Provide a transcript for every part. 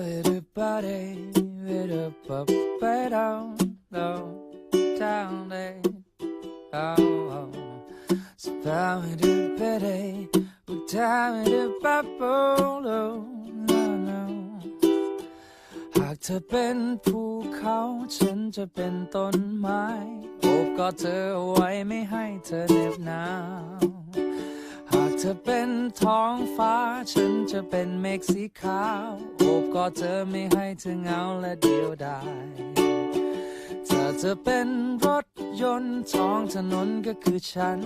Everybody, with a pup, down, down, down, there. Oh, so bow with a betty, with time with a bubble, no, no. หากเธอเป็นภูเขาฉันจะเป็นต้นไม้ โอบกอดเธอเอาไว้ไม่ให้เธอเหน็บหนาวหาก เธอเป็นท้องฟ้า ฉันจะเป็นเมฆสีขาวโอบกอดเธอไม่ให้เธอเหงาและเดียวดายถ้าเธอเป็นรถยนต์ท้องถนนก็คือฉัน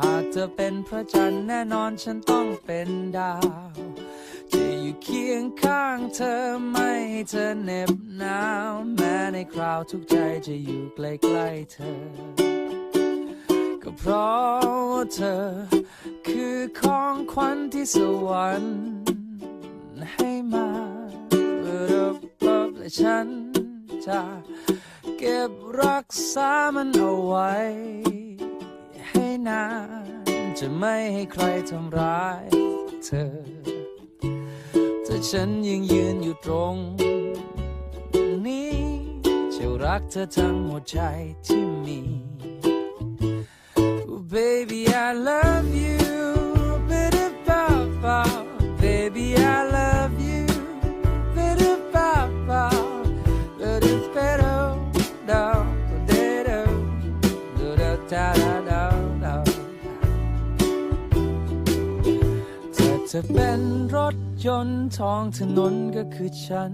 หากเธอเป็นพระจันทร์แน่นอนฉันต้องเป็นดาวจะอยู่เคียงข้างเธอไม่ให้เธอเหน็บหนาว แม้ในคราวทุกใจจะอยู่ใกล้ๆเธอ ก็เพราะว่าเธอ คือของขวัญที่สวรรค์ให้มาเพื่อรับบและฉันจะเก็บรักษามันเอาไว้ ให้นาน จะไม่ให้ใครทำร้ายเธอ ถ้าฉันยังยืนอยู่ตรงนี้จะรักเธอทั้งหัวใจที่มี baby, I love you. Bitter bow bow. Baby, I love you. Bitter bow bow. Bitter better down. Bitter da da da da da. ถ้าเธอเป็นรถยนต์ท้องถนนก็คือฉัน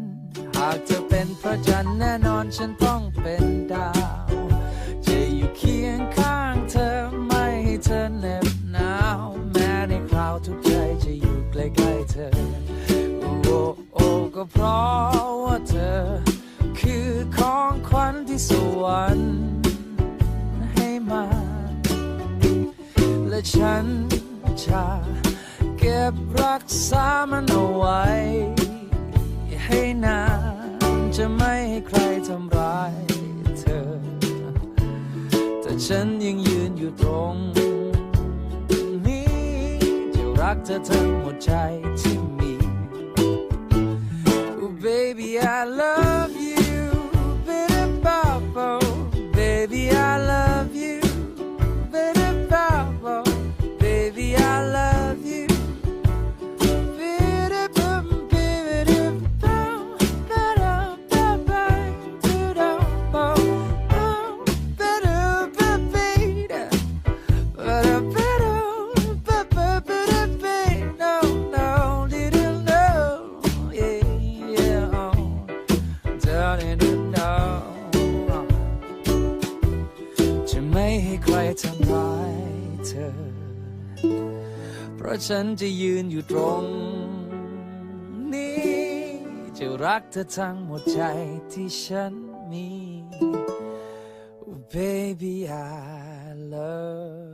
หากเธอเป็นพระจันทร์แน่นอนฉันต้องเป็นดาว เพราะว่าเธอ คือของขวัญที่สวรรค์ให้มา และฉันจะเก็บรักษามันเอาไว้ ให้นานจะไม่ให้ใครทำร้ายเธอ แต่ฉันยังยืนอยู่ตรงนี้จะรักเธอทั้งหมดใจ baby I love down in the no. จะไม่ให้ใครทำร้ายเธอ เพราะฉันจะยืนอยู่ตรงนี้ จะรักเธอทั้งหมดใจที่ฉันมี Oh, baby, I love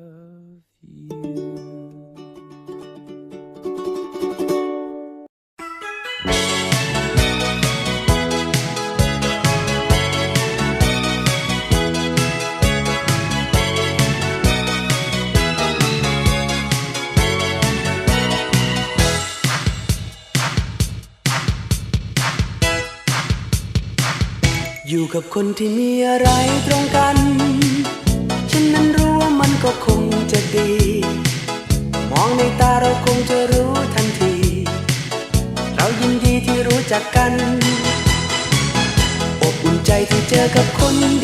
กับคนที่มีอะไรตรงกัน ฉันนั้นรู้ว่ามันก็คงจะดี มองในตาเราคงจะรู้ทันที เรายินดีที่รู้จักกัน อบอุ่นใจที่เจอกับคนดี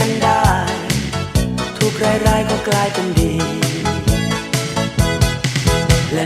ัน